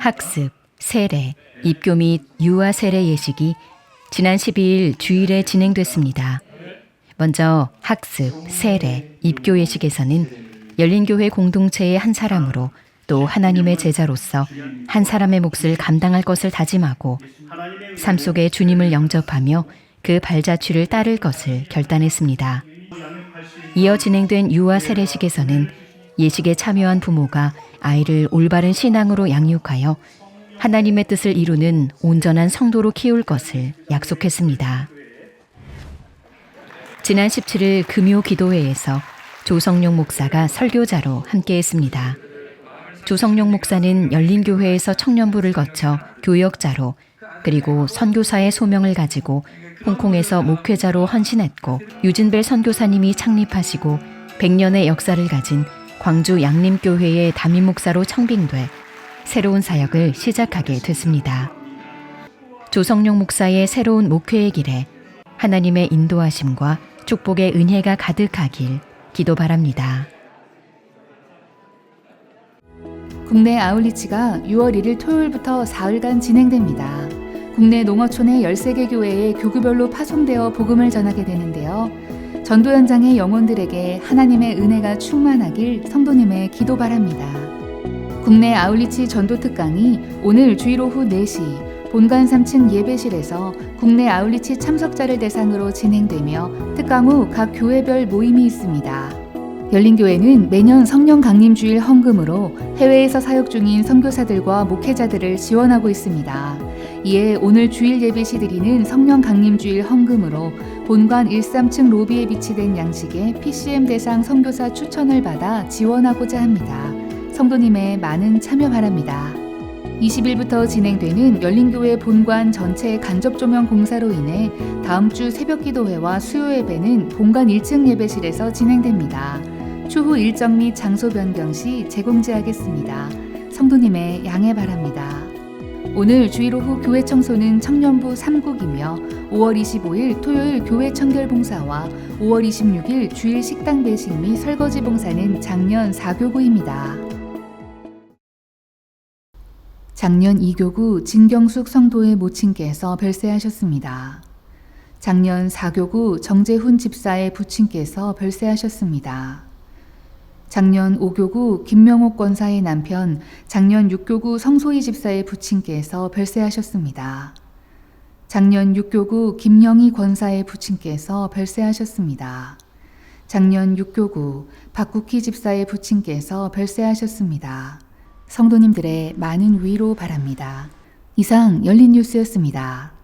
학습, 세례, 입교 및 유아 세례 예식이 지난 12일 주일에 진행됐습니다. 먼저 학습, 세례, 입교 예식에서는 열린교회 공동체의 한 사람으로 또 하나님의 제자로서 한 사람의 몫을 감당할 것을 다짐하고 삶 속에 주님을 영접하며 그 발자취를 따를 것을 결단했습니다. 이어 진행된 유아 세례식에서는 예식에 참여한 부모가 아이를 올바른 신앙으로 양육하여 하나님의 뜻을 이루는 온전한 성도로 키울 것을 약속했습니다. 지난 17일 금요 기도회에서 조성용 목사가 설교자로 함께했습니다. 조성용 목사는 열린교회에서 청년부를 거쳐 교역자로 그리고 선교사의 소명을 가지고 홍콩에서 목회자로 헌신했고 유진벨 선교사님이 창립하시고 100년의 역사를 가진 광주 양림교회의 담임 목사로 청빙돼 새로운 사역을 시작하게 됐습니다. 조성용 목사의 새로운 목회의 길에 하나님의 인도하심과 축복의 은혜가 가득하길 기도 바랍니다. 국내 아울리치가 6월 1일 토요일부터 사흘간 진행됩니다. 국내 농어촌의 13개 교회에 교구별로 파송되어 복음을 전하게 되는데요. 전도 현장의 영혼들에게 하나님의 은혜가 충만하길 성도님의 기도 바랍니다. 국내 아울리치 전도 특강이 오늘 주일 오후 4시 본관 3층 예배실에서 국내 아울리치 참석자를 대상으로 진행되며 특강 후 각 교회별 모임이 있습니다. 열린교회는 매년 성령 강림 주일 헌금으로 해외에서 사역 중인 선교사들과 목회자들을 지원하고 있습니다. 이에 오늘 주일 예배 시 드리는 성령 강림 주일 헌금으로 본관 13층 로비에 비치된 양식에 PCM 대상 선교사 추천을 받아 지원하고자 합니다. 성도님의 많은 참여 바랍니다. 20일부터 진행되는 열린교회 본관 전체 간접 조명 공사로 인해 다음 주 새벽 기도회와 수요 예배는 본관 1층 예배실에서 진행됩니다. 추후 일정 및 장소 변경 시 재공지하겠습니다. 성도님의 양해 바랍니다. 오늘 주일 오후 교회 청소는 청년부 3국이며 5월 25일 토요일 교회 청결 봉사와 5월 26일 주일 식당 배식 및 설거지 봉사는 작년 4교구입니다. 작년 2교구 진경숙 성도의 모친께서 별세하셨습니다. 작년 4교구 정재훈 집사의 부친께서 별세하셨습니다. 작년 5교구 김명옥 권사의 남편, 작년 6교구 성소희 집사의 부친께서 별세하셨습니다. 작년 6교구 김영희 권사의 부친께서 별세하셨습니다. 작년 6교구 박국희 집사의 부친께서 별세하셨습니다. 성도님들의 많은 위로 바랍니다. 이상 열린 뉴스였습니다.